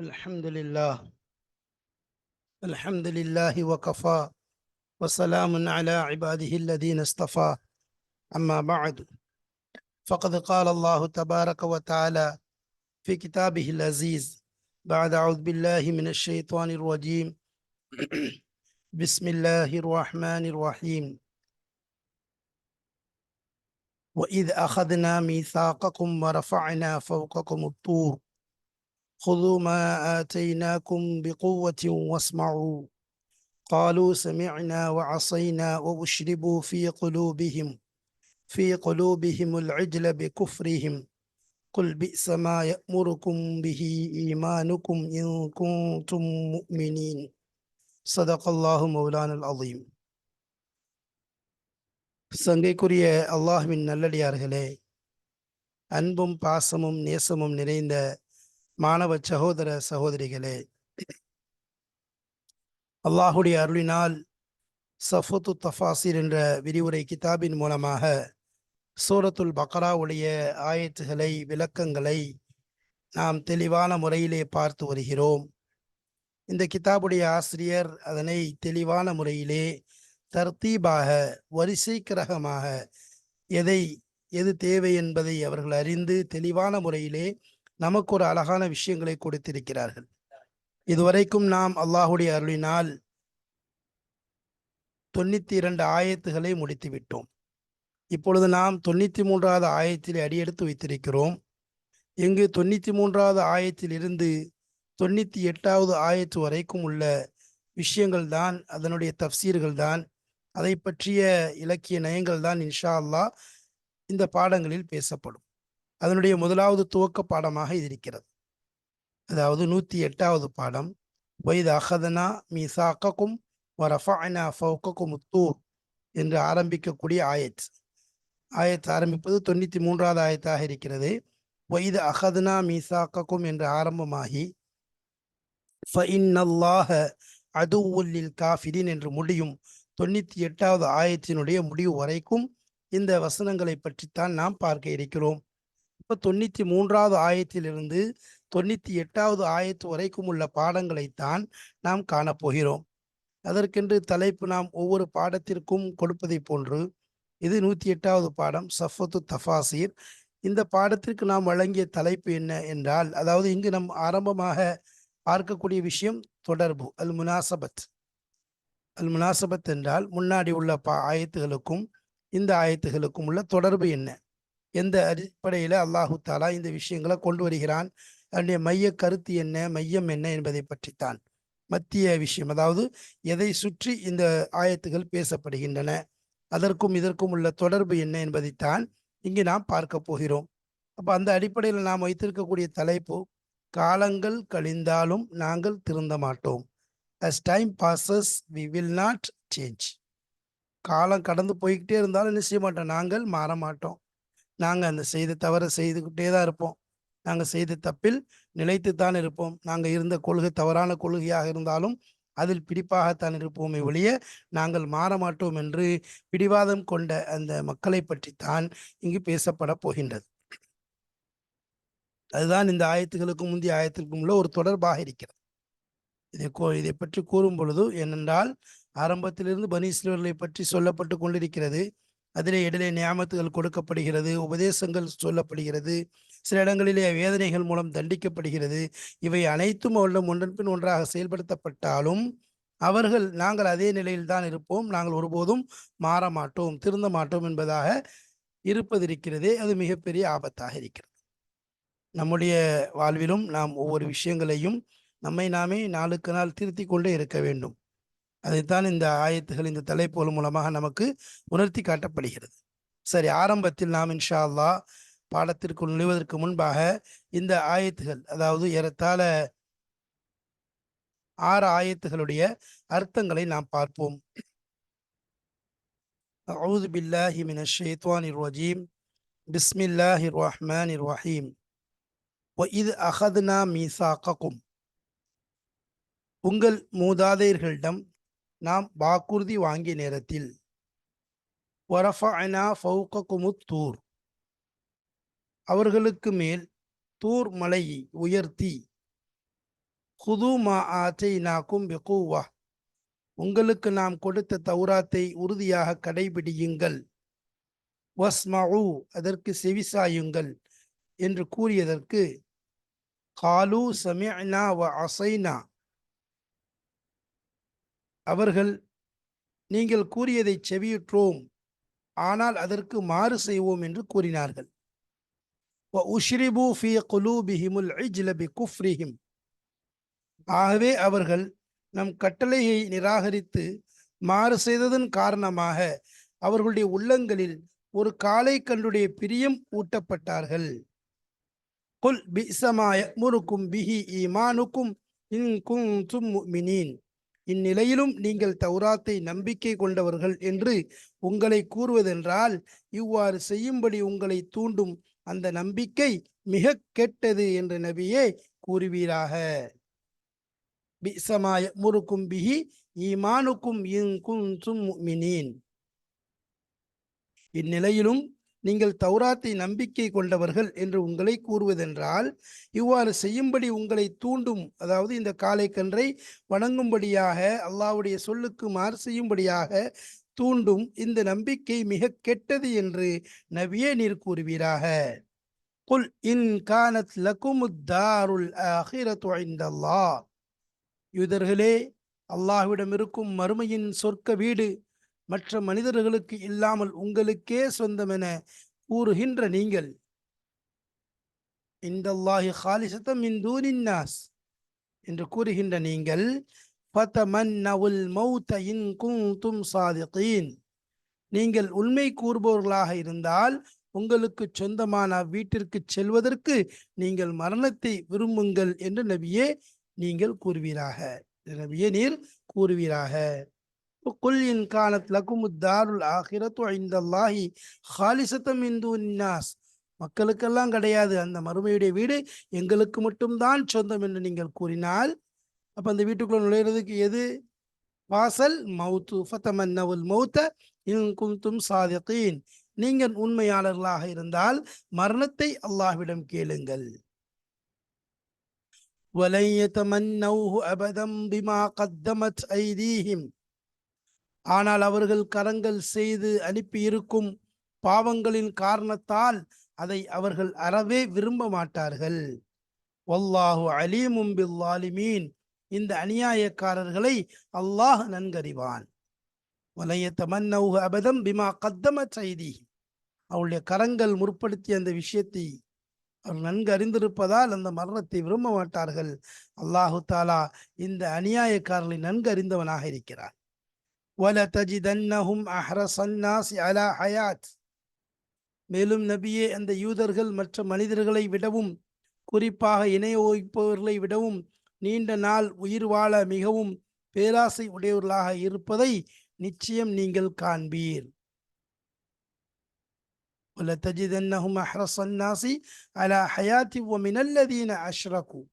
الحمد لله. الحمد لله وكفى. وسلام على عباده الذين اصطفى. أما بعد. فقد قال الله تبارك وتعالى في كتابه العزيز بعد أعوذ بالله من الشيطان الرجيم. بسم الله الرحمن الرحيم. وإذ أخذنا ميثاقكم ورفعنا فوقكم الطور. خذوا ما آتيناكم بقوة واسمعوا قالوا سمعنا وعصينا وأشربوا في قلوبهم في قلوبهم العجل بكفرهم قل بئس ما يأمركم به إيمانكم إن كنتم مؤمنين صدق الله مولانا العظيم சங்கைக்குரிய அல்லாஹ்வின் நல்லடியார்களே அன்பும் பாசமும் நேசமும் நிறைந்த மாணவ சகோதர சகோதரிகளே அல்லாஹுடைய அருளினால் சஃபத்து தஃபாசிர் என்ற விரிவுரை கிதாபின் மூலமாக சூரத்துல் பக்ராவுடைய ஆயத்துகளை விளக்கங்களை நாம் தெளிவான முறையிலே பார்த்து வருகிறோம். இந்த கிதாபுடைய ஆசிரியர் அதனை தெளிவான முறையிலே தர்த்தீபாக வரிசை கிரகமாக எதை எது தேவை என்பதை அவர்கள் அறிந்து தெளிவான முறையிலே நமக்கு ஒரு அழகான விஷயங்களை கொடுத்திருக்கிறார்கள். இதுவரைக்கும் நாம் அல்லாஹுடைய அருளினால் தொண்ணூத்தி இரண்டு ஆயத்துகளை முடித்து விட்டோம் இப்பொழுது நாம் தொண்ணூத்தி மூன்றாவது ஆயத்தில் அடியெடுத்து வைத்திருக்கிறோம். இங்கு தொண்ணூத்தி மூன்றாவது ஆயத்தில் இருந்து தொண்ணூத்தி எட்டாவது ஆயத்து வரைக்கும் உள்ள விஷயங்கள் தான் அதனுடைய தப்சீர்கள் தான் அதை பற்றிய இலக்கிய நயங்கள் தான் இன்ஷா அல்லாஹ் இந்த பாடங்களில் பேசப்படும். அதனுடைய முதலாவது துவக்க பாடமாக இது இருக்கிறது. அதாவது நூற்றி எட்டாவது பாடம். வைத் அஹதனா மீசாக்கும் வரஃபனா ஃபவுக்கும் தூர் என்று ஆரம்பிக்கக்கூடிய ஆயத். ஆயத் ஆரம்பிப்பது தொண்ணூற்றி மூன்றாவது ஆயத்தாக இருக்கிறது. வைத் அஹதனா மீசாக்கும் என்று ஆரம்பமாகி அதுவுல்லில் காஃபிரின் என்று முடியும். தொண்ணூற்றி எட்டாவது ஆயத்தினுடைய முடிவு வரைக்கும் இந்த வசனங்களை பற்றித்தான் நாம் பார்க்க இருக்கிறோம். தொண்ணூற்றி தொண்ணூத்தி மூன்றாவது ஆயத்திலிருந்து தொண்ணூத்தி எட்டாவது ஆயத்து வரைக்கும் உள்ள பாடங்களைத்தான் நாம் காணப்போகிறோம். அதற்கென்று தலைப்பு நாம் ஒவ்வொரு பாடத்திற்கும் கொடுப்பதை போன்று இது நூத்தி எட்டாவது பாடம் சஃபத்து தஃபாசீர். இந்த பாடத்திற்கு நாம் வழங்கிய தலைப்பு என்ன என்றால் அதாவது இங்கு நம் ஆரம்பமாக பார்க்கக்கூடிய விஷயம் தொடர்பு அல் முனாசபத். அல் முனாசபத் என்றால் முன்னாடி உள்ள பா ஆயத்துகளுக்கும் இந்த ஆயத்துகளுக்கும் உள்ள தொடர்பு என்ன? எந்த அடிப்படையில் அல்லாஹு தாலா இந்த விஷயங்களை கொண்டு வருகிறான்? அதனுடைய மைய கருத்து என்ன? மையம் என்ன என்பதை பற்றித்தான். மத்திய விஷயம். அதாவது எதை சுற்றி இந்த ஆயத்துகள் பேசப்படுகின்றன? அதற்கும் இதற்கும் உள்ள தொடர்பு என்ன என்பதைத்தான் இங்கு நாம் பார்க்க போகிறோம். அப்போ அந்த அடிப்படையில் நாம் வைத்திருக்கக்கூடிய தலைப்பு காலங்கள் கழிந்தாலும் நாங்கள் திருந்த மாட்டோம். As time passes we will not change காலம் கடந்து போய்கிட்டே இருந்தாலும் என்ன செய்ய மாட்டோம்? நாங்கள் மாற மாட்டோம். நாங்கள் அந்த செய்த தவறை செய்துக்கிட்டே தான் இருப்போம். நாங்கள் செய்த தப்பில் நிலைத்துத்தான் இருப்போம். நாங்கள் இருந்த கொள்கை தவறான கொள்கையாக இருந்தாலும் அதில் பிடிப்பாகத்தான் இருப்போமே ஒழிய நாங்கள் மாற மாட்டோம் என்று பிடிவாதம் கொண்ட அந்த மக்களை பற்றித்தான் இங்கு பேசப்பட போகின்றது. அதுதான் இந்த ஆயத்துகளுக்கும் முந்தைய ஆயத்திற்கும் உள்ள ஒரு தொடர்பாக இருக்கிறது. இதை இதை பற்றி கூறும் பொழுது ஏனென்றால் ஆரம்பத்திலிருந்து பனீஸ்வரர்களை பற்றி சொல்லப்பட்டு கொண்டிருக்கிறது. அதிலே இடையிலே நியாமத்துகள் கொடுக்கப்படுகிறது உபதேசங்கள் சொல்லப்படுகிறது சில இடங்களிலே வேதனைகள் மூலம் தண்டிக்கப்படுகிறது. இவை அனைத்தும் அவரிடம் ஒன்றன்பின் ஒன்றாக செயல்படுத்தப்பட்டாலும் அவர்கள் நாங்கள் அதே நிலையில் தான் இருப்போம். நாங்கள் ஒருபோதும் மாற மாட்டோம் திருந்த மாட்டோம் என்பதாக இருப்பதிருக்கிறதே அது மிகப்பெரிய ஆபத்தாக இருக்கிறது. நம்முடைய வாழ்விலும் நாம் ஒவ்வொரு விஷயங்களையும் நம்மை நாமே நாளுக்கு நாள் திருத்தி கொண்டே இருக்க வேண்டும். அதைத்தான் இந்த ஆயத்துகள் இந்த தலைப்புகள் மூலமாக நமக்கு உணர்த்தி காட்டப்படுகிறது சரி ஆரம்பத்தில் நாம் இன்ஷா அல்லா பாடத்திற்குள் நுழைவதற்கு முன்பாக இந்த ஆயத்துகள் அதாவது ஏறத்தாழ ஆறு ஆயத்துகளுடைய அர்த்தங்களை நாம் பார்ப்போம் أعوذ بالله من الشيطان الرجيم بسم الله الرحمن الرحيم وإذ أخذنا ميثاقكم உங்கள் மூதாதையர்களிடம் நாம் வாக்குறுதி வாங்கிய நேரத்தில். தூர். அவர்களுக்கு மேல் தூர் மலையை உயர்த்தி ஹுது மா ஆத்தை நாக்கும் பெகூவா. உங்களுக்கு நாம் கொடுத்த தௌராத்தை உறுதியாக கடைபிடியுங்கள். வஸ்மஉ அதற்கு செவிசாயுங்கள் என்று கூறியதற்கு காலு சமிஅனா வ அசைனா. அவர்கள் நீங்கள் கூறியதை செவியுற்றோம் ஆனால் அதற்கு மாறு செய்வோம் என்று கூறினார்கள். வ உஷ்ரிபு ஃபி குலூபிஹிமுல் இஜ்ல குஃப்ரிஹிம். ஆகவே அவர்கள் நம் கட்டளையை நிராகரித்து மாறு செய்ததன் காரணமாக அவர்களுடைய உள்ளங்களில் ஒரு காலை கண்டுடைய பிரியம் ஊட்டப்பட்டார்கள். குல் பிசமாய முருக்கும் பிஹி ஈமானுக்கும் இன் குன்தும் மினீன் இந்நிலையிலும் நீங்கள் தௌராத்தை நம்பிக்கை கொண்டவர்கள் என்று உங்களை கூறுவதென்றால் இவ்வாறு செய்யும்படி உங்களை தூண்டும். அந்த நம்பிக்கை மிக கெட்டது என்று நபியே கூறுவீராக. பிசமாய முறுக்கும் பிஹி ஈமானுக்கும் இங்கும் குன்தும் இந்நிலையிலும் நீங்கள் தௌராத்தை நம்பிக்கை கொண்டவர்கள் என்று உங்களை கூறுவதென்றால் இவ்வாறு செய்யும்படி உங்களை தூண்டும் அதாவது இந்த காளை கன்றை வணங்கும்படியாக அல்லாஹ்வுடைய சொல்லுக்கு மாறு செய்யும்படியாக தூண்டும் இந்த நம்பிக்கை மிக கெட்டது என்று நபியே நீர் கூறுவீராக. குல் இன் கானத் லகுமுத் தாருல் ஆஹிரத்து இந்தல்லாஹ் யூதர்களே அல்லாஹ்விடம் இருக்கும் மறுமையின் சொர்க்க வீடு மற்ற மனிதர்களுக்கு இல்லாமல் உங்களுக்கே சொந்தமென கூறுகின்ற நீங்கள். இந்தல்லாஹி ஹாலிசத்தம் இந்தூனின்னாஸ் என்று கூறுகின்ற நீங்கள் ஃபதமன்னவுல் மௌத இன் குன்தும் சாதிகீன். நீங்கள் உண்மை கூறுபவர்களாக இருந்தால் உங்களுக்கு சொந்தமான வீட்டிற்கு செல்வதற்கு நீங்கள் மரணத்தை விரும்புங்கள் என்று நபியே நீங்கள் கூறுவீராக. நபியே நீர் கூறுவீராக. قل إن كانت لكم الدار الآخرة عند الله خالصة من دون الناس மக்களுக்கெல்லாம் கிடையாது அந்த மறுமையுடைய வீடு எங்களுக்கு மட்டும்தான் சொந்தம் என்று நீங்கள் கூறினால் அப்ப அந்த வீட்டுக்குள்ள நுழையிறதுக்கு எது வாசல் மவுத்து ஃபத்தமன்னவுல் மௌத்த இன் குந்தும் சாதிகீன் நீங்கள் உண்மையாளர்களாக இருந்தால் மரணத்தை அல்லாஹ்விடம் கேளுங்கள் وَلَنْ يَتَمَنَّوْهُ أَبَدًا بِمَا قَدَّمَتْ أَيْدِيهِمْ ஆனால் அவர்கள் கரங்கள் செய்து அனுப்பியிருக்கும் பாவங்களின் காரணத்தால் அதை அவர்கள் அறவே விரும்ப மாட்டார்கள். வல்லாஹு அலீமும் பில்லாலிமீன். இந்த அநியாயக்காரர்களை அல்லாஹ் நன்கறிவான். வலைய தமன்னவுக அபதம் பிமா கத்தம செய்தி அவளுடைய கரங்கள் முற்படுத்திய அந்த விஷயத்தை அவர் நன்கு அறிந்திருப்பதால் அந்த மரணத்தை விரும்ப மாட்டார்கள். அல்லாஹு தாலா இந்த அநியாயக்காரர்களை நன்கு அறிந்தவனாக இருக்கிறார் وَلَتَجِدَنَّهُمْ أَحْرَصَ النَّاسِ عَلَى حَيَاتٍ மேலும் நபியே அந்த யூதர்கள் மற்ற மனிதர்களை விடவும் குறிப்பாக இணை வைப்பவர்களை விடவும் நீண்ட நாள் உயிர் வாழ மிகவும் பேராசை உடையவர்களாக இருப்பதை நிச்சயம் நீங்கள் காண்பீர் وَلَتَجِدَنَّهُمْ أَحْرَصَ النَّاسِ عَلَى حَيَاةٍ وَمِنَ الَّذِينَ أَشْرَكُوا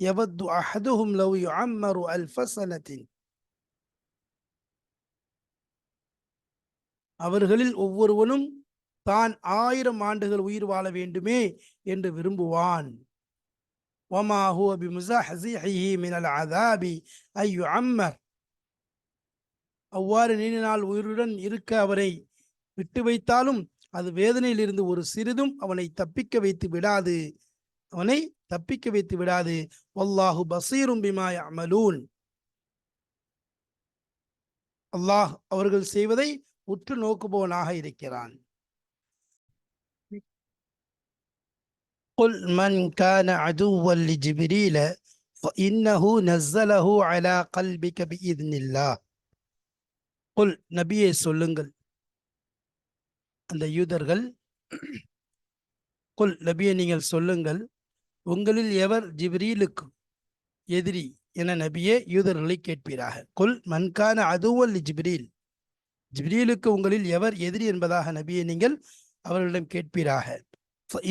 يَوَدُّ أَحَدُهُمْ لَوْ يُعَمَّرُ أَلْفَ سَنَةٍ அவர்களில் ஒவ்வொருவனும் தான் ஆயிரம் ஆண்டுகள் உயிர் வாழ வேண்டுமே என்று விரும்புவான் وما هو بمزحزحه من العذاب أن يعمر அவ்வாறு நீண்ட நாள் உயிருடன் இருக்க அவரை விட்டு வைத்தாலும் அது வேதனையிலிருந்து ஒரு சிறிதும் அவனை தப்பிக்க வைத்து விடாது அவனை தப்பிக்க வைத்து விடாது வல்லாஹு பசீரும் பிமா அமலூன் அல்லாஹ் அவர்கள் செய்வதை உற்று நோக்குபவனாக இருக்கிறான் قل من كان عدوا لجبريل فإنه نزله على قلبك بإذن الله قل நபியே சொல்லுங்கள் அந்த யூதர்கள் குல் நபியை நீங்கள் சொல்லுங்கள் உங்களில் எவர் ஜிப்ரீலுக்கு எதிரி என நபியே யூதர்களை கேட்பீராக குல் மன்கான அதுவல் ஜிப்ரீல் ஜிப்ரீலுக்கு உங்களில் எவர் எதிரி என்பதாக நபியை நீங்கள் அவர்களிடம் கேட்பீராக.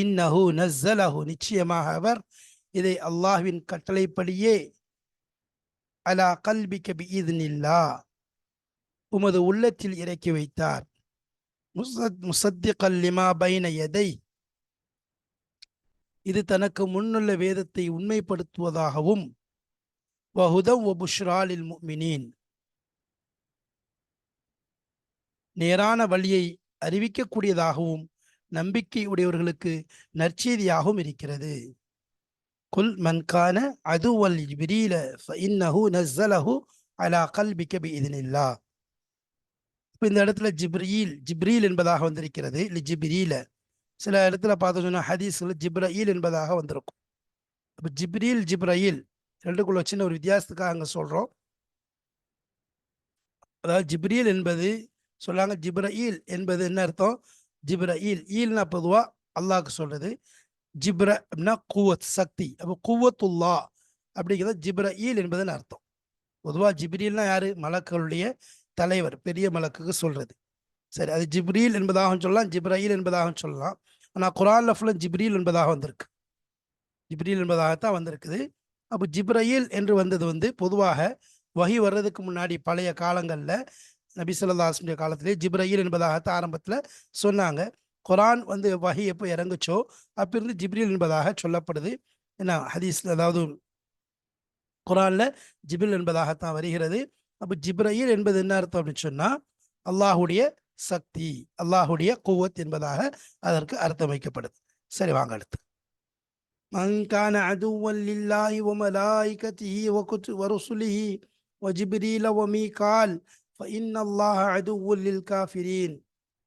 இன்னஹு நஸ்ஸலஹு நிச்சயமாக அவர் இதை அல்லாஹ்வின் கட்டளைப்படியே அலா கல்பி கபி இதுனில்லா உமது உள்ளத்தில் இறக்கி வைத்தார். முசத் முசத்திகல் லிமா பைன எதை இது தனக்கு முன்னுள்ள வேதத்தை உண்மைப்படுத்துவதாகவும் வஹுதம் ஒபுஷ்ராலில் முக்மினின். நேரான வழியை அறிவிக்கக்கூடியதாகவும் நம்பிக்கை உடையவர்களுக்கு நற்செய்தியாகவும் இருக்கிறது. குல் மன்கான அதுவல் விரீல இன்னஹு நஸ்ஸலஹு அலா கல்பிக பிஇذنில்லா இப்போ இந்த இடத்துல ஜிப்ரீல் ஜிப்ரீல் என்பதாக வந்திருக்கிறது. இல்லை ஜிப்ரீல. சில இடத்துல பார்த்து சொன்னால் ஹதீஸ்ல ஜிப்ரஈல் என்பதாக வந்திருக்கும். இப்போ ஜிப்ரீல் ஜிப்ரயில் ரெண்டுக்குள்ள சின்ன ஒரு வித்தியாசத்துக்காக அங்கே சொல்கிறோம் அதாவது ஜிப்ரீல் என்பது சொல்லாங்க ஜிப்ரஈல் என்பது என்ன அர்த்தம்? ஜிப்ரஈல் ஈல்னா பொதுவாக அல்லாஹ்க்கு சொல்றது. ஜிப்ர அப்படின்னா குவத் சக்தி. அப்போ குவத்துல்லா அப்படிங்கிறது ஜிப்ரஈல் என்பதுன்னு அர்த்தம். பொதுவாக ஜிப்ரீல்னா யாரு? மலக்களுடைய தலைவர் பெரிய மலக்குக்கு சொல்றது. சரி அது ஜிப்ரீல் என்பதாகவும் சொல்லலாம் ஜிப்ரஈல் என்பதாகவும் சொல்லலாம். ஆனால் குரானில் ஃபுல்லாக ஜிப்ரீல் என்பதாக வந்திருக்கு. ஜிப்ரீல் என்பதாகத்தான் வந்திருக்குது. அப்போ ஜிப்ரயில் என்று வந்தது வந்து பொதுவாக வகி வர்றதுக்கு முன்னாடி பழைய காலங்களில் நபி சொல்லாஸ்மிய காலத்திலே ஜிப்ரயில் என்பதாகத்தான் ஆரம்பத்தில் சொன்னாங்க குரான் வந்து வகி எப்போ இறங்குச்சோ அப்பிருந்து ஜிப்ரீல் என்பதாக சொல்லப்படுது என்ன ஹதீஸ் அதாவது குரான்ல ஜிபில் என்பதாகத்தான் வருகிறது அப்போ ஜிப்ரயில் என்பது என்ன அர்த்தம் அப்படின்னு சொன்னா அல்லாஹுடைய சக்தி அல்லாஹுடைய குவத் என்பதாக அதற்கு அர்த்தம் வைக்கப்படுது சரி வாங்க அடுத்து من كان عدوا لله وملائكته وكتب ورسله وجبريل وميكال இன்னல்லாஹ அதுவுல்லில் காஃபிரீன்.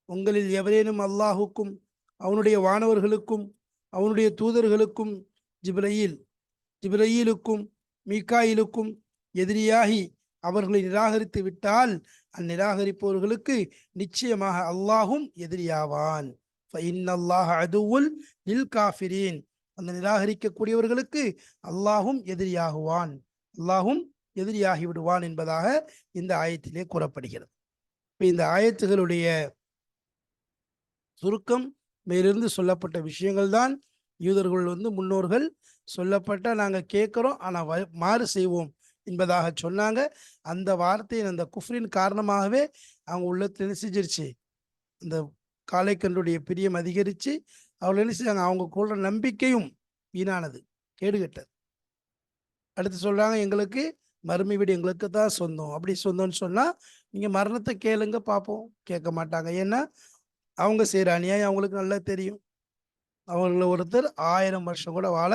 உங்களில் எவரேனும் அல்லாஹுக்கும் அவனுடைய வானவர்களுக்கும் அவனுடைய தூதர்களுக்கும் ஜிப்ரயில் ஜிப்ரயிலுக்கும் மீக்காயிலுக்கும் எதிரியாகி அவர்களை நிராகரித்து விட்டால் அந்நிராகரிப்பவர்களுக்கு நிச்சயமாக அல்லாஹும் எதிரியாவான். அல்லாஹ் அதுவுல் நில் காஃபிரீன். அந்த நிராகரிக்கக்கூடியவர்களுக்கு அல்லாஹும் எதிரியாகுவான். அல்லாஹும் எதிரியாகி விடுவான் என்பதாக இந்த ஆயத்திலே கூறப்படுகிறது. இப்போ இந்த ஆயத்துகளுடைய சுருக்கம் மேலிருந்து சொல்லப்பட்ட விஷயங்கள் தான். யூதர்கள் வந்து முன்னோர்கள் சொல்லப்பட்ட நாங்கள் கேட்குறோம் ஆனால் மாறு செய்வோம் என்பதாக சொன்னாங்க. அந்த வார்த்தையின் அந்த குஃப்ரின் காரணமாகவே அவங்க உள்ளத்தில் என்ன செஞ்சிருச்சு அந்த காளைக்கன்றுடைய பிரியம் அதிகரித்து அவள் என்ன செஞ்சாங்க? அவங்க கொள்ற நம்பிக்கையும் வீணானது கேடுகட்டது. அடுத்து சொல்கிறாங்க எங்களுக்கு மறுமை வீடு எங்களுக்கு தான் சொந்தம். அப்படி சொந்தம்னு சொன்னால் நீங்கள் மரணத்தை கேளுங்க பார்ப்போம் கேட்க மாட்டாங்க. ஏன்னா அவங்க செய்கிற அநியாயம் அவங்களுக்கு நல்லா தெரியும். அவங்கள ஒருத்தர் ஆயிரம் வருஷம் கூட வாழ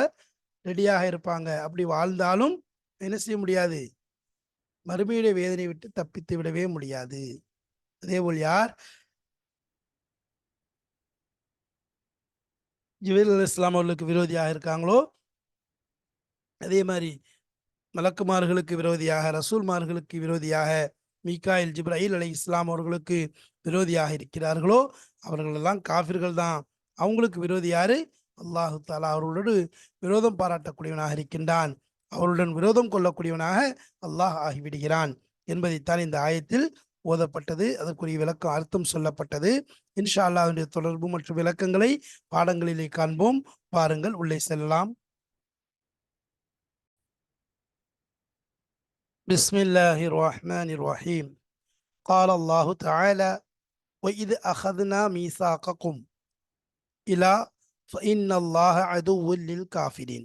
ரெடியாக இருப்பாங்க. அப்படி வாழ்ந்தாலும் என்ன செய்ய முடியாது? மறுமையுடைய வேதனை விட்டு தப்பித்து விடவே முடியாது. அதே போல் யார்? ஜிவேல் அலி இஸ்லாம் அவர்களுக்கு விரோதியாக இருக்காங்களோ? அதே மாதிரி மலக்குமார்களுக்கு விரோதியாக ரசூல்மார்களுக்கு விரோதியாக மீகாயில் ஜிப்ராஹில் அலி இஸ்லாம் அவர்களுக்கு விரோதியாக இருக்கிறார்களோ அவர்களெல்லாம் காஃபிர்கள் தான் அவங்களுக்கு விரோதி யாரு? அல்லாஹு தாலா அவர்களோடு விரோதம் பாராட்டக்கூடியவனாக இருக்கின்றான். அவருடன் விரோதம் கொள்ளக்கூடியவனாக அல்லாஹ் ஆகிவிடுகிறான் என்பதைத்தான் இந்த ஆயத்தில் ஓதப்பட்டது. அதற்குரிய விளக்கம் அர்த்தம் சொல்லப்பட்டது. இன்ஷா அல்லாஹுடைய தொடர்பு மற்றும் விளக்கங்களை பாடங்களிலே காண்போம். பாருங்கள் உள்ளே செல்லலாம். بسم الله الرحمن الرحيم قال الله تعالى وإذ أخذنا ميثاقكم إلى فإن الله عدو للكافرين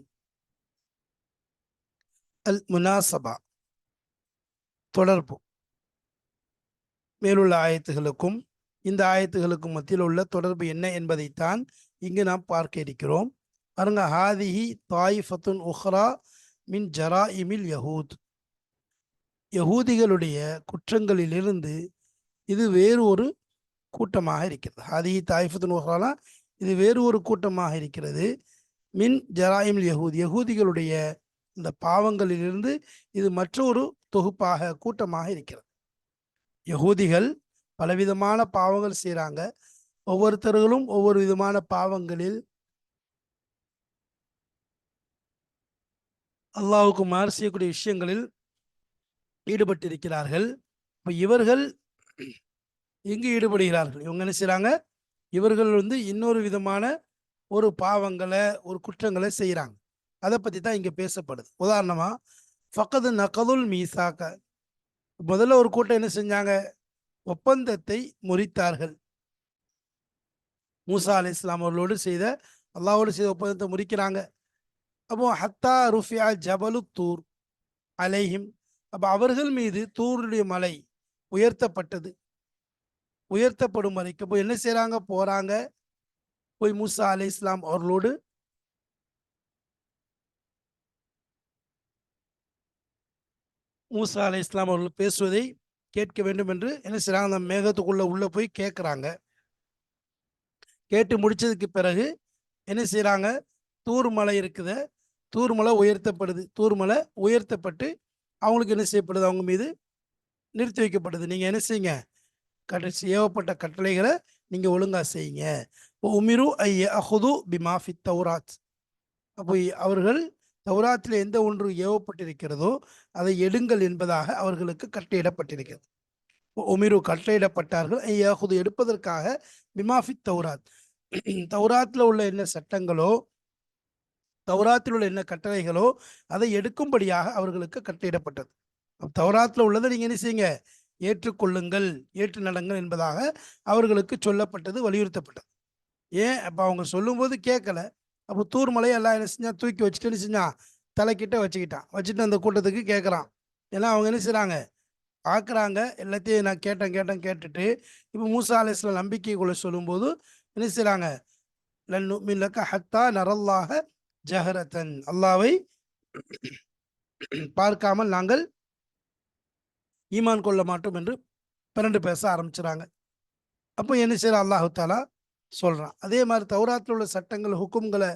المناسبة தொடர்பு மேலுள்ள ஆயத்துகளுக்கும் இந்த ஆயத்துகளுக்கும் மத்தியில் உள்ள தொடர்பு என்ன என்பதைத்தான் இங்கு நாம் பார்க்க இருக்கிறோம் பாருங்க ஹாதிஹி தாயிஃபத்துன் உஹ்ரா மின் ஜரா இமில் யஹூத் யகூதிகளுடைய குற்றங்களிலிருந்து இது வேறு ஒரு கூட்டமாக இருக்கிறது. ஹதி தாயிஃபத்துன் இது வேறு ஒரு கூட்டமாக இருக்கிறது. மின் ஜராயிம் யஹூத் யகூதிகளுடைய இந்த பாவங்களிலிருந்து இது மற்றொரு தொகுப்பாக கூட்டமாக இருக்கிறது. யகூதிகள் பலவிதமான பாவங்கள் செய்கிறாங்க ஒவ்வொருத்தர்களும் ஒவ்வொரு விதமான பாவங்களில் அல்லாவுக்கு மாறு செய்யக்கூடிய விஷயங்களில் ஈடுபட்டிருக்கிறார்கள். இப்போ இவர்கள் எங்கு ஈடுபடுகிறார்கள்? இவங்க என்ன செய்கிறாங்க இவர்கள் வந்து இன்னொரு விதமான ஒரு பாவங்களை ஒரு குற்றங்களை செய்கிறாங்க அதை பற்றி தான் இங்கே பேசப்படுது. உதாரணமாக ஃபக்கது நகதுல் மீசாக்க முதல்ல ஒரு கூட்டம் என்ன செஞ்சாங்க? ஒப்பந்தத்தை முறித்தார்கள். மூசா அலி இஸ்லாம் அவர்களோடு செய்த அல்லாவோடு செய்த ஒப்பந்தத்தை முறிக்கிறாங்க. அப்போ ஹத்தா ருஃபியா ஜபலு தூர் அலைஹிம். அப்போ அவர்கள் மீது தூருடைய மலை உயர்த்தப்பட்டது. உயர்த்தப்படும் வரைக்கு போய் என்ன செய்கிறாங்க போகிறாங்க போய் மூசா அலி இஸ்லாம் அவர்களோடு மூசா அலி இஸ்லாம் அவர்கள் பேசுவதை கேட்க வேண்டும் என்று என்ன செய்கிறாங்க அந்த மேகத்துக்குள்ளே உள்ளே போய் கேட்குறாங்க. கேட்டு முடிச்சதுக்கு பிறகு என்ன செய்கிறாங்க தூர் மலை இருக்குத. தூர்மலை உயர்த்தப்படுது. தூர் மலை உயர்த்தப்பட்டு அவங்களுக்கு என்ன செய்யப்படுது? அவங்க மீது நிறுத்தி வைக்கப்படுது நீங்கள் என்ன செய்யுங்க? கடைசி ஏவப்பட்ட கட்டளைகளை நீங்கள் ஒழுங்காக செய்யுங்க. உமிரு ஐய அஹுது பிமாஃபி தௌராத். அப்போ அவர்கள் தௌராத்தில் எந்த ஒன்று ஏவப்பட்டிருக்கிறதோ அதை எடுங்கள் என்பதாக அவர்களுக்கு கட்டளையிடப்பட்டிருக்கிறது. உமிரு கட்டளையிடப்பட்டார்கள். அஹுது எடுப்பதற்காக பிமாஃபி தௌராத். தௌராத்தில் உள்ள என்ன சட்டங்களோ தௌராத்தில் உள்ள என்ன கட்டளைகளோ அதை எடுக்கும்படியாக அவர்களுக்கு கட்டளையிடப்பட்டது. தௌராத்தில் உள்ளதை நீங்கள் என்ன செய்யுங்க? ஏற்றுக்கொள்ளுங்கள் ஏற்று நடங்கள் என்பதாக அவர்களுக்கு சொல்லப்பட்டது வலியுறுத்தப்பட்டது. ஏன்? அப்போ அவங்க சொல்லும்போது கேட்கல. அப்போ தூர் மலையை எல்லாம் என்ன செஞ்சால் தூக்கி வச்சுட்டு என்ன செஞ்சான் தலைக்கிட்ட வச்சுக்கிட்டான். வச்சுட்டு அந்த கூட்டத்துக்கு கேட்குறான். ஏன்னா அவங்க என்ன செய்கிறாங்க பார்க்குறாங்க எல்லாத்தையும் நான் கேட்டேன் கேட்டேன் கேட்டுட்டு இப்போ மூசா அலைஸ்லாம் நம்பிக்கைக்குள்ளே சொல்லும்போது என்ன செய்கிறாங்க லன்னு மில்லக்க ஹத்தா நரல்லாக ஜஹரத்தன் அல்லாவை பார்க்காமல் நாங்கள் ஈமான் கொள்ள மாட்டோம் என்று பிறண்டு பேச ஆரம்பிச்சுறாங்க. அப்போ என்ன செய்யற? அல்லாஹு தாலா சொல்கிறான் அதே மாதிரி தௌராத்தில் உள்ள சட்டங்கள் ஹுக்கும்களை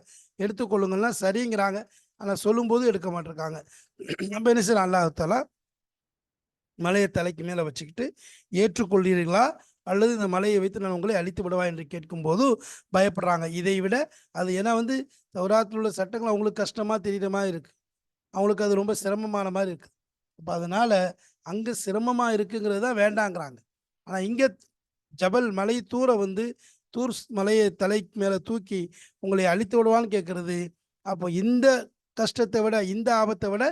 எடுத்துக்கொள்ளுங்கள்லாம் சரிங்கிறாங்க. ஆனால் சொல்லும்போது எடுக்க மாட்டிருக்காங்க. நம்ம என்ன செய்யலாம் அல்லாஹு தாலா மலையை தலைக்கு மேலே வச்சுக்கிட்டு ஏற்றுக்கொள்கிறீர்களா? அல்லது இந்த மலையை வைத்து நான் உங்களை அழித்து விடவா என்று கேட்கும்போது பயப்படுறாங்க. இதை விட அது ஏன்னா வந்து சௌராத்தில் உள்ள சட்டங்கள் அவங்களுக்கு கஷ்டமாக தெரிகிற மாதிரி இருக்குது அவங்களுக்கு அது ரொம்ப சிரமமான மாதிரி இருக்குது அப்போ அதனால் அங்கே சிரமமாக இருக்குங்கிறது தான் வேண்டாங்கிறாங்க. ஆனால் இங்கே ஜபல் மலை தூர வந்து தூர் மலையை தலை மேலே தூக்கி உங்களை அழித்து விடுவான்னு கேட்குறது. அப்போ இந்த கஷ்டத்தை விட இந்த ஆபத்தை விட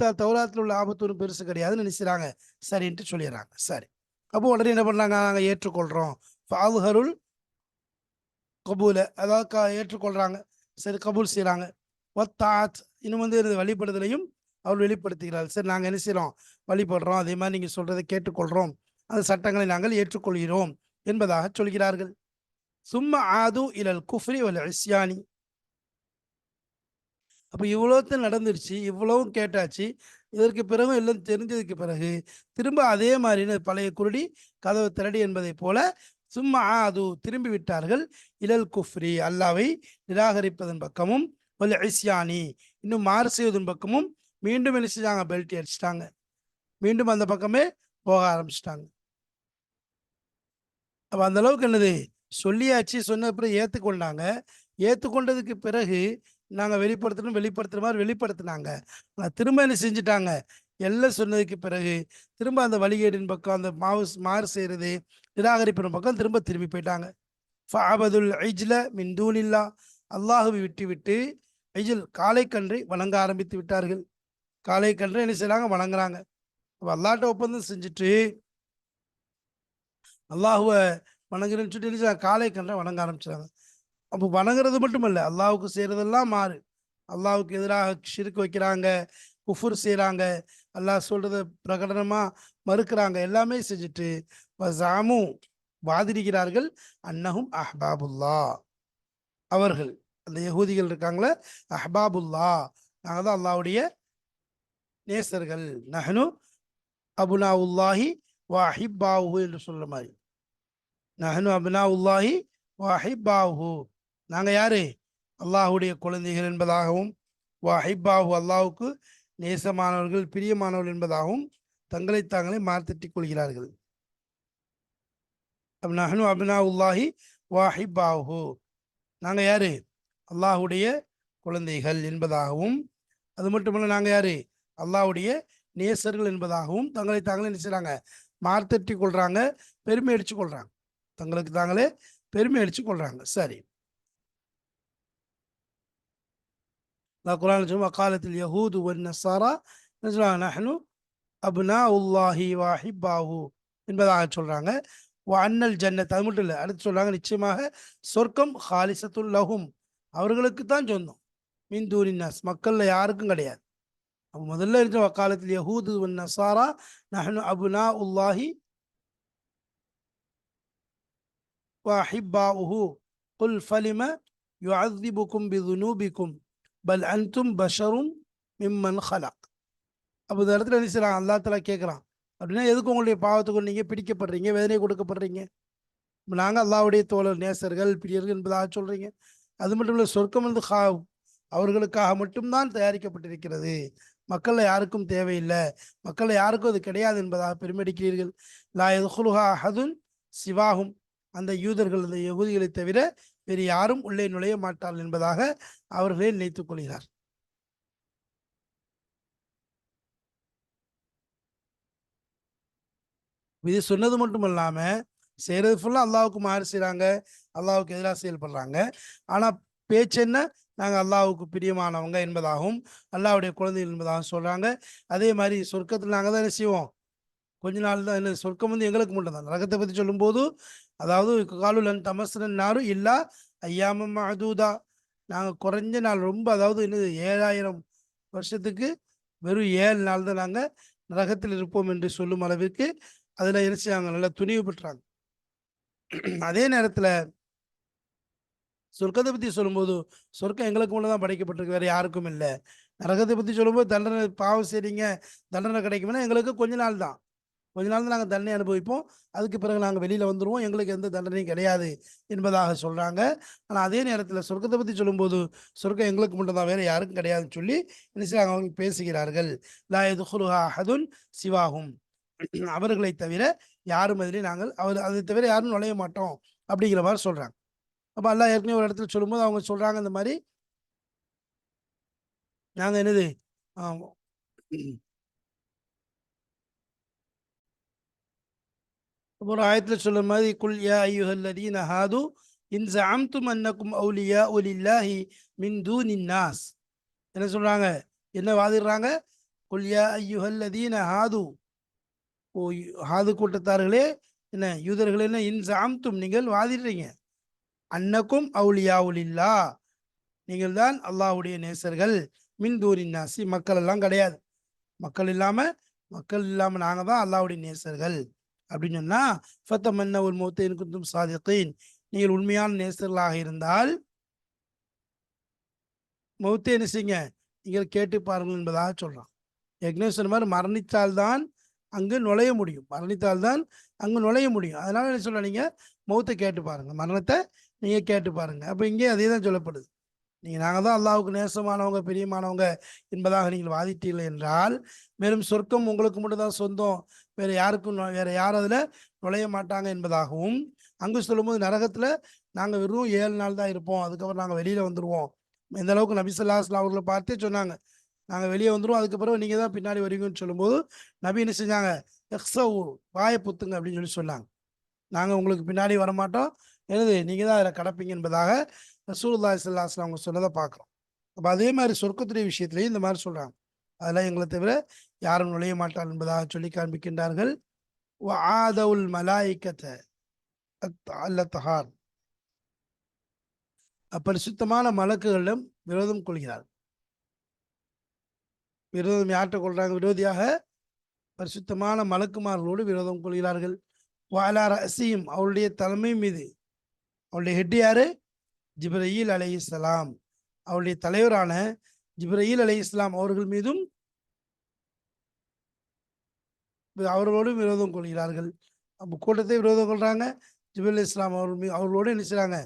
த- தௌராத்தில் உள்ள ஆபத்து ஒன்றும் பெருசு கிடையாதுன்னு நினைச்சுறாங்க சரின்ட்டு சொல்லிடுறாங்க. சரி. அப்போ உடனே என்ன பண்ணாங்க? நாங்கள் ஏற்றுக்கொள்கிறோம் ஃபாவுஹருள் கபூல. அதாவது க- ஏற்றுக்கொள்கிறாங்க சரி கபூல் செய்கிறாங்க ஒத்தாத் இன்னும் வந்து இது வழிபடுதலையும் அவர் வெளிப்படுத்துகிறார் சரி நாங்கள் என்ன செய்கிறோம் வழிபடுறோம். அதே மாதிரி நீங்கள் சொல்கிறத கேட்டுக்கொள்கிறோம் அந்த சட்டங்களை நாங்கள் ஏற்றுக்கொள்கிறோம் என்பதாக சொல்கிறார்கள். சும்மா ஆது இலல் குஃப்ரி வல் இஸ்யானி. அப்போ இவ்வளோத்தையும் நடந்துருச்சு. இவ்வளவும் கேட்டாச்சு. இதற்கு பிறகும் எல்லாம் தெரிஞ்சதுக்கு பிறகு திரும்ப அதே மாதிரின்னு பழைய குருடி கதவு திரடி என்பதைப் போல சும்மா அது திரும்பி விட்டார்கள். இலல் குஃப்ரி அல்லாவை நிராகரிப்பதன் பக்கமும் ஒல் இஸ்யானி இன்னும் மாறு செய்வதன் பக்கமும் மீண்டும் என்ன செஞ்சாங்க? பெல்ட் அடிச்சிட்டாங்க மீண்டும் அந்த பக்கமே போக ஆரம்பிச்சிட்டாங்க. அப்ப அந்த அளவுக்கு என்னது? சொல்லியாச்சு சொன்ன பிறகு ஏத்துக்கொண்டாங்க. ஏத்துக்கொண்டதுக்கு பிறகு நாங்கள் வெளிப்படுத்தணும் வெளிப்படுத்துகிற மாதிரி வெளிப்படுத்தினாங்க. ஆனால் திரும்ப என்ன செஞ்சுட்டாங்க? எல்லாம் சொன்னதுக்கு பிறகு திரும்ப அந்த வழிகேடின் பக்கம் அந்த மாவு மாறு செய்கிறது நிராகரிப்பின் பக்கம் திரும்ப திரும்பி போயிட்டாங்க. ஃபஅபதுல் ஐஜ்ல மின் தூனில்லா. அல்லாஹுவை விட்டு விட்டு ஐஜில் காலைக்கன்றை வணங்க ஆரம்பித்து விட்டார்கள். காலைக்கன்றை என்ன செய்கிறாங்க வணங்குறாங்க. அப்போ அல்லாட்ட ஒப்பந்தம் செஞ்சுட்டு அல்லாஹுவை வணங்குறேன்னு சொல்லிட்டு என்ன செய்றாங்க? வணங்க ஆரம்பிச்சாங்க அப்போ வணங்குறது மட்டுமல்ல. அல்லாவுக்கு செய்யறதெல்லாம் மாறு. அல்லாவுக்கு எதிராக சிறுக்கு வைக்கிறாங்க குஃபுர் செய்கிறாங்க அல்லாஹ் சொல்கிறத பிரகடனமாக மறுக்கிறாங்க. எல்லாமே செஞ்சுட்டு வசாமும் வாதிடுகிறார்கள். அன்னஹும் அஹ்பாபுல்லா. அவர்கள் அந்த யகூதிகள் இருக்காங்களே அஹ்பாபுல்லா. நாங்கள் தான் அல்லாவுடைய நேசர்கள். நஹனு அபுனாவுல்லாஹி வாஹிப்பாஹு என்று சொல்கிற மாதிரி. நஹனு அபுனாவுல்லாஹி வாஹிப்பாஹு நாங்கள் யாரு? அல்லாஹுடைய குழந்தைகள் என்பதாகவும் வாஹிப்பாஹு அல்லாஹுக்கு நேசமானவர்கள் பிரியமானவர்கள் என்பதாகவும் தங்களை தாங்களே மார்த்தட்டிக் கொள்கிறார்கள். அப்ப நஹனு அபினாவுல்லாஹி வாஹிப்பாஹு நாங்கள் யாரு? அல்லாஹுடைய குழந்தைகள் என்பதாகவும் அது மட்டுமல்ல நாங்கள் யாரு? அல்லாஹுடைய நேசர்கள் என்பதாகவும் தங்களை தாங்களே என்ன செய்றாங்க? மார்த்தட்டி கொள்கிறாங்க பெருமை அடிச்சு கொள்கிறாங்க தங்களுக்கு தாங்களே பெருமை அடிச்சு கொள்கிறாங்க சரி. அல்லாஹ் குர்ஆன்ல சொல்லும் வகாலத்தில் யஹூது வன் நஸாரா நஹனு அப்னா உல்லாஹி வாஹி பாஹு என்பதாக சொல்கிறாங்க வ அன்னல் ஜன்னத் அது மட்டும் இல்லை அடுத்து சொல்கிறாங்க நிச்சயமாக சொர்க்கம் ஹாலிசத்துல் லஹும் அவர்களுக்கு தான் சொந்தம். மின் தூரின்னாஸ் மக்களில் யாருக்கும் கிடையாது. முதல்ல இருந்த காலத்தில் யஹூது வன் நசாரா நஹனு அபுனா உல்லாஹி வாஹிப்பா உஹு குல் ஃபலிம யுஅذிபுக்கும் பிதுனூபிக்கும் பல் அன்தும் பஷரும் மிம்மன் ஹலக் அப்போ இந்த இடத்துல என்ன செய்யலாம் அல்லா தலா கேட்குறான் அப்படின்னா எதுக்கு உங்களுடைய பாவத்துக்கு நீங்கள் பிடிக்கப்படுறீங்க? வேதனை கொடுக்கப்படுறீங்க? நாங்கள் அல்லாவுடைய தோழர் நேசர்கள் பிரியர்கள் என்பதாக சொல்கிறீங்க அது மட்டும் இல்லை சொர்க்கம் வந்து ஹா அவர்களுக்காக மட்டும்தான் தயாரிக்கப்பட்டிருக்கிறது. மக்களில் யாருக்கும் தேவையில்லை. மக்களில் யாருக்கும் அது கிடையாது என்பதாக பெருமடிக்கிறீர்கள். லா எதுஹுலுஹா ஹதுன் சிவாகும் அந்த யூதர்கள் அந்த யகுதிகளை தவிர வேறு யாரும் உள்ளே நுழைய மாட்டார்கள் என்பதாக அவர்களே நினைத்துக் கொள்கிறார். இது சொன்னது மட்டும் இல்லாமல் செய்யறது ஃபுல்லா அல்லாவுக்கு மாறு செய்கிறாங்க அல்லாவுக்கு எதிராக செயல்படுறாங்க. ஆனா பேச்சு என்ன? நாங்கள் அல்லாவுக்கு பிரியமானவங்க என்பதாகவும் அல்லாவுடைய குழந்தைகள் என்பதாகவும் சொல்றாங்க. அதே மாதிரி சொர்க்கத்தில் நாங்கள் தான் என்ன செய்வோம்? கொஞ்ச நாள் தான் என்ன சொர்க்கம் வந்து எங்களுக்கு மட்டும் தான் நரகத்தை பத்தி சொல்லும்போது அதாவது காலுலன் தமசனன் நாரும் இல்லா ஐயாமம் அதூதா நாங்கள் குறைஞ்ச நாள் ரொம்ப அதாவது என்னது ஏழாயிரம் வருஷத்துக்கு வெறும் ஏழு நாள் தான் நாங்கள் நரகத்தில் இருப்போம் என்று சொல்லும் அளவிற்கு அதில் என்ன அவங்க நல்லா துணிவு பெற்றாங்க. அதே நேரத்தில் சொர்க்கத்தை பற்றி சொல்லும்போது சொர்க்கம் எங்களுக்கு மட்டும் தான் படைக்கப்பட்டிருக்கு வேறு யாருக்கும் இல்லை. நரகத்தை பற்றி சொல்லும்போது தண்டனை பாவம் செய்றீங்க தண்டனை கிடைக்கும்னா எங்களுக்கு கொஞ்ச நாள் தான். கொஞ்ச நாள் தான் நாங்கள் தண்டனை அனுபவிப்போம். அதுக்கு பிறகு நாங்கள் வெளியில் வந்துடுவோம் எங்களுக்கு எந்த தண்டனையும் கிடையாது என்பதாக சொல்கிறாங்க ஆனால் அதே நேரத்தில் சொர்க்கத்தை பற்றி சொல்லும்போது சொர்க்கம் எங்களுக்கு மட்டும்தான் வேறு யாருக்கும் கிடையாதுன்னு சொல்லி என்ன செய்றாங்க? அவங்க பேசுகிறார்கள். லா எதுஹுலுஹா ஹதுன் சிவாகும் அவர்களை தவிர யாரும் அதிலே நாங்கள் அவர் அதை தவிர யாரும் நுழைய மாட்டோம் அப்படிங்கிற மாதிரி சொல்கிறாங்க அப்போ அல்லாஹ் ஏற்கனவே ஒரு இடத்துல சொல்லும்போது அவங்க சொல்கிறாங்க இந்த மாதிரி. நாங்கள் என்னது? ஒரு ஆயத்தில் சொல்ல மாதிரி குல் யா ஐயுஹல்லதீன ஹாது இன் ஜஅம்தும் அன்னக்கும் அவுலியா உலில்லாஹி மின் தூனின் நாஸ் என்ன சொல்றாங்க? என்ன வாதிடுறாங்க? குல் யா ஐயுஹல்லதீன ஹாது. ஓ ஹாது கூட்டத்தார்களே என்ன யூதர்கள் என்ன இன் ஜஅம்தும் நீங்கள் வாதிடுறீங்க. அன்னக்கும் அவுலியா உலில்லா. நீங்கள் தான் அல்லாஹ்வுடைய நேசர்கள். மின் தூரின் நாசி மக்கள் எல்லாம் கிடையாது. மக்கள் இல்லாமல் மக்கள் இல்லாமல் நாங்கள் தான் அல்லாவுடைய நேசர்கள். அப்படின்னு சொன்னா ஃபத்தமன்ன ஒரு மௌத்த எனக்கு சாதித்தேன் நீங்கள் உண்மையான நேசர்களாக இருந்தால் மௌத்தே என்ன செய்யுங்க நீங்கள் கேட்டு பாருங்கள் என்பதாக சொல்றான். ஏற்கனவே சொன்ன மாதிரி மரணித்தால்தான் அங்கு நுழைய முடியும். மரணித்தால்தான் அங்கு நுழைய முடியும். அதனால என்ன சொல்ல நீங்க மௌத்தை கேட்டு பாருங்க மரணத்தை நீங்க கேட்டு பாருங்க அப்ப இங்கே அதே தான் சொல்லப்படுது. நீங்கள் நாங்கள் தான் அல்லாவுக்கு நேசமானவங்க பிரியமானவங்க என்பதாக நீங்கள் வாதிட்டீர்கள் என்றால் மேலும் சொர்க்கம் உங்களுக்கு மட்டும்தான் சொந்தம். வேறு யாருக்கும் வேறு யார் யாரும் நுழைய மாட்டாங்க என்பதாகவும் அங்கு சொல்லும்போது நரகத்தில் நாங்கள் வெறும் ஏழு நாள் தான் இருப்போம். அதுக்கப்புறம் நாங்கள் வெளியில் வந்துடுவோம் எந்த அளவுக்கு நபி அவர்களை பார்த்தே சொன்னாங்க. நாங்கள் வெளியே வந்துடுவோம் அதுக்கப்புறம் நீங்கள் தான் பின்னாடி வருவீங்கன்னு சொல்லும்போது நபி என்ன செஞ்சாங்க? எக்ஸோ வாயை புத்துங்க அப்படின்னு சொல்லி சொன்னாங்க. நாங்கள் உங்களுக்கு பின்னாடி வரமாட்டோம். எனது நீங்கள் தான் அதில் கடப்பீங்க என்பதாக ரசூல்லா இஸ்லாஸ்லாம் அவங்க சொன்னதை பார்க்குறோம். அப்போ அதே மாதிரி சொர்க்கத்துடைய விஷயத்துலையும் இந்த மாதிரி சொல்கிறாங்க அதெல்லாம் எங்களை தவிர யாரும் நுழைய மாட்டார் என்பதாக சொல்லி காண்பிக்கின்றார்கள். ஆதவுல் மலாய்க்கத்தை அல்ல தஹார். அப்பரிசுத்தமான மலக்குகளிடம் விரோதம் கொள்கிறார். விரோதம் யார்கிட்ட கொள்றாங்க? விரோதியாக பரிசுத்தமான மலக்குமார்களோடு விரோதம் கொள்கிறார்கள். வாலார் அசீம் அவருடைய தலைமை மீது. அவருடைய ஹெட் யாரு? ஜிப்ரீல் அலை இஸ்லாம் அவருடைய தலைவரான ஜிப்ரீல் அலை இஸ்லாம் அவர்கள் மீதும் அவர்களோடும் விரோதம் கொள்கிறார்கள். அப்போ கூட்டத்தை விரோதம் கொள்கிறாங்க ஜிபுல் இஸ்லாம் அவர்கள் மீ அவர்களோடு என்ன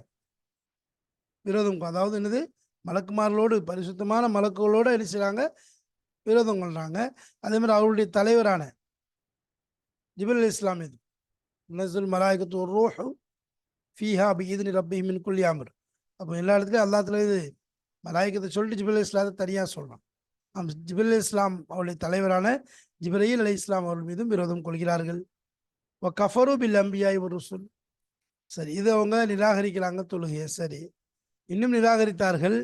விரோதம் அதாவது என்னது? மலக்குமார்களோடு பரிசுத்தமான மலக்குகளோடு என்ன விரோதம் கொள்கிறாங்க அதேமாதிரி அவருடைய தலைவரான ஜிபுல் இஸ்லாம் இது நசுல் மலாய்கத்து ஒரு ரூஹு ஃபீஹா பி இதுனி ரப்பி மின் குல்யாமர் அப்போ எல்லா இடத்துலையும் அல்லாத்துல இது மலாய்க்கத்தை சொல்லிட்டு ஜிபுல் இஸ்லாத்தை தனியாக சொல்றான். நாம் ஜிபுல் இஸ்லாம் அவருடைய தலைவரான ஜிப்ரீல் அலை இஸ்லாம் அவர்கள் மீதும் விரோதம் கொள்கிறார்கள். ஒ கஃபரு பில் அம்பியாய் ஒரு சொல் சரி இதை அவங்க நிராகரிக்கிறாங்க தொழுகையை. சரி இன்னும் நிராகரித்தார்கள்.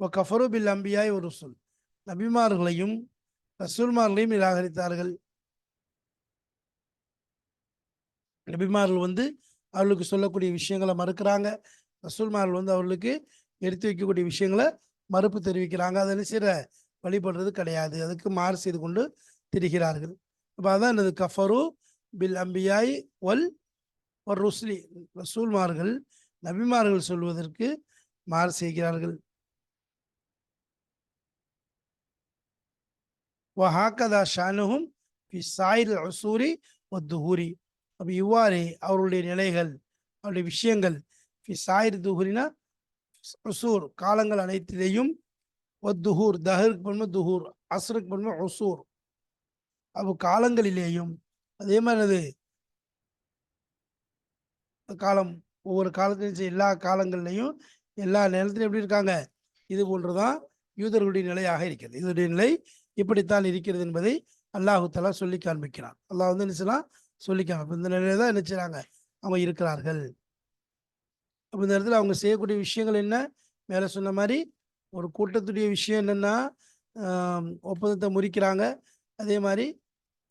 ஒ கஃபரு பில் அம்பியாய் ஒரு சொல் நபிமார்களையும் ரசூல்மார்களையும் நிராகரித்தார்கள். நபிமார்கள் வந்து அவர்களுக்கு சொல்லக்கூடிய விஷயங்களை மறுக்கிறாங்க. ரசூல்மார்கள் வந்து அவர்களுக்கு எடுத்து வைக்கக்கூடிய விஷயங்களை மறுப்பு தெரிவிக்கிறாங்க. அதை என்ன வழிபடுறது கிடையாது. அதுக்கு மாறு செய்து கொண்டு திரிகிறார்கள். அப்போ அதான் என்னது? கஃபரு பில் அம்பியாய் ஒல் ஒரு ருஸ்லி ரசூல்மார்கள் நபிமார்கள் சொல்வதற்கு மாறு செய்கிறார்கள். ஹாக்கதா ஷானுகும் சாயிர் அசூரி ஒத்துஹூரி அப்போ இவ்வாறு அவருடைய நிலைகள் அவருடைய விஷயங்கள் ஃபிசாயிர் துஹுரினா உசூர் காலங்கள் அனைத்திலேயும் ஒத்துஹூர் தஹருக்கு பண்பு துஹூர் அசருக்கு பண்பு உசூர் அப்போ காலங்களிலேயும் அதே மாதிரி அது காலம் ஒவ்வொரு காலத்திலும் எல்லா காலங்கள்லையும் எல்லா நேரத்திலும் எப்படி இருக்காங்க இது போன்றுதான் யூதர்களுடைய நிலையாக இருக்கிறது. இதனுடைய நிலை இப்படித்தான் இருக்கிறது என்பதை அல்லாஹு தலா சொல்லி காண்பிக்கிறான். அல்லாஹ் வந்து என்ன செய்யலாம் சொல்லி இந்த நிலையில தான் என்ன செய்கிறாங்க அவங்க இருக்கிறார்கள். அப்போ இந்த இடத்துல அவங்க செய்யக்கூடிய விஷயங்கள் என்ன? மேலே சொன்ன மாதிரி ஒரு கூட்டத்துடைய விஷயம் என்னென்னா ஒப்பந்தத்தை முறிக்கிறாங்க. அதே மாதிரி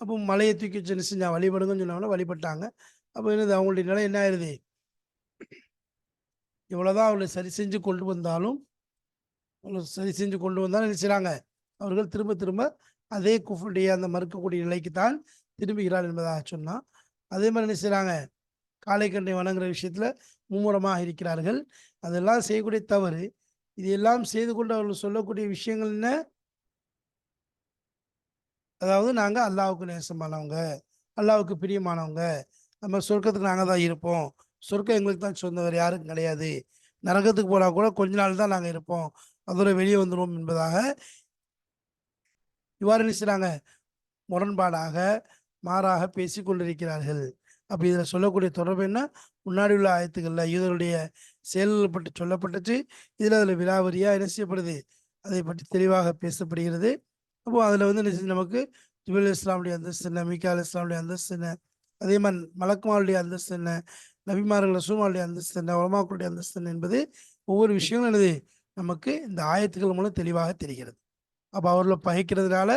அப்போ மலையை தூக்கி வச்சு என்ன செஞ்சா வழிபடுங்கன்னு சொன்னாங்கன்னா வழிபட்டாங்க. அப்போ என்னது? அவங்களுடைய நிலை என்ன ஆயிருது இவ்வளோதான் அவளை சரி செஞ்சு கொண்டு வந்தாலும் அவங்களை சரி செஞ்சு கொண்டு வந்தாலும் என்ன செய்கிறாங்க அவர்கள் திரும்ப திரும்ப அதே குஃபுடைய அந்த மறுக்கக்கூடிய நிலைக்கு தான் திரும்புகிறார் என்பதாக சொன்னான். அதே மாதிரி என்ன செய்கிறாங்க காளை கண்டை வணங்குற விஷயத்தில் மும்முரமாக இருக்கிறார்கள். அதெல்லாம் செய்யக்கூடிய தவறு. இதையெல்லாம் செய்து கொண்டு அவர்கள் சொல்லக்கூடிய விஷயங்கள் என்ன? அதாவது நாங்கள் அல்லாவுக்கு நேசமானவங்க அல்லாவுக்கு பிரியமானவங்க. நம்ம சொர்க்கத்துக்கு நாங்கள் தான் இருப்போம். சொர்க்கம் எங்களுக்கு தான் சொந்த வேறு யாருக்கும் கிடையாது. நரகத்துக்கு போனால் கூட கொஞ்ச நாள் தான் நாங்கள் இருப்போம். அதோட வெளியே வந்துடுவோம் என்பதாக இவ்வாறு என்ன செய்கிறாங்க முரண்பாடாக மாறாக பேசி கொண்டிருக்கிறார்கள். அப்படி இதில் சொல்லக்கூடிய தொடர்பு என்ன? முன்னாடி உள்ள ஆயத்துக்கள்ல யூதருடைய செயல்கள் பற்றி சொல்லப்பட்டுச்சு. இதில் அதில் விலாவரியா என்ன செய்யப்படுது? அதை பற்றி தெளிவாக பேசப்படுகிறது. அப்போ அதில் வந்து என்ன நமக்கு ஜிபுல் இஸ்லாமுடைய அந்தஸ்து என்ன மீகா அலி இஸ்லாமுடைய அந்தஸ்து என்ன அதே மாதிரி மலக்குமாருடைய அந்தஸ்து என்ன நபிமார்கள் ரசூமாருடைய அந்தஸ்து என்ன உலமாக்களுடைய அந்தஸ்து என்ன என்பது ஒவ்வொரு விஷயங்களும் என்னது? நமக்கு இந்த ஆயத்துக்கள் மூலம் தெளிவாக தெரிகிறது. அப்போ அவர்களை பகைக்கிறதுனால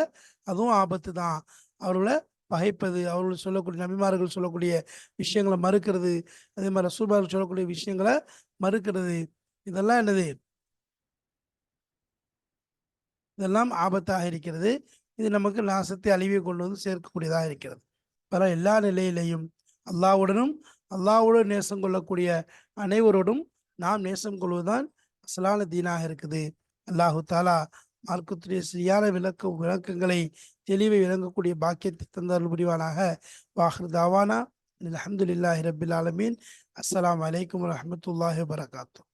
அதுவும் ஆபத்து தான். அவர்களை பகைப்பது அவர்கள் சொல்லக்கூடிய நபிமார்கள் சொல்லக்கூடிய விஷயங்களை மறுக்கிறது அதே மாதிரி ரசூபார்கள் சொல்லக்கூடிய விஷயங்களை மறுக்கிறது. இதெல்லாம் என்னது? இதெல்லாம் ஆபத்தாக இருக்கிறது. இது நமக்கு நாசத்தை அழிவை கொண்டு வந்து சேர்க்கக்கூடியதாக இருக்கிறது. பல எல்லா நிலையிலையும் அல்லாவுடனும் அல்லாவுடன் நேசம் கொள்ளக்கூடிய அனைவரோடும் நாம் நேசம் கொள்வதுதான் அசலான தீனாக இருக்குது. அல்லாஹு தாலா மார்க்குத்துடைய சரியான விளக்க விளக்கங்களை தெளிவை விளங்கக்கூடிய பாக்கியத்தை தந்தார்கள் புரிவானாக. வாஹர் தாவானா. அலமதுல்லாஹி ரபில் ஆலமீன். அஸ்லாம் வலைக்கம் வரமத்துல்லாஹி வபரகாத்துஹ்.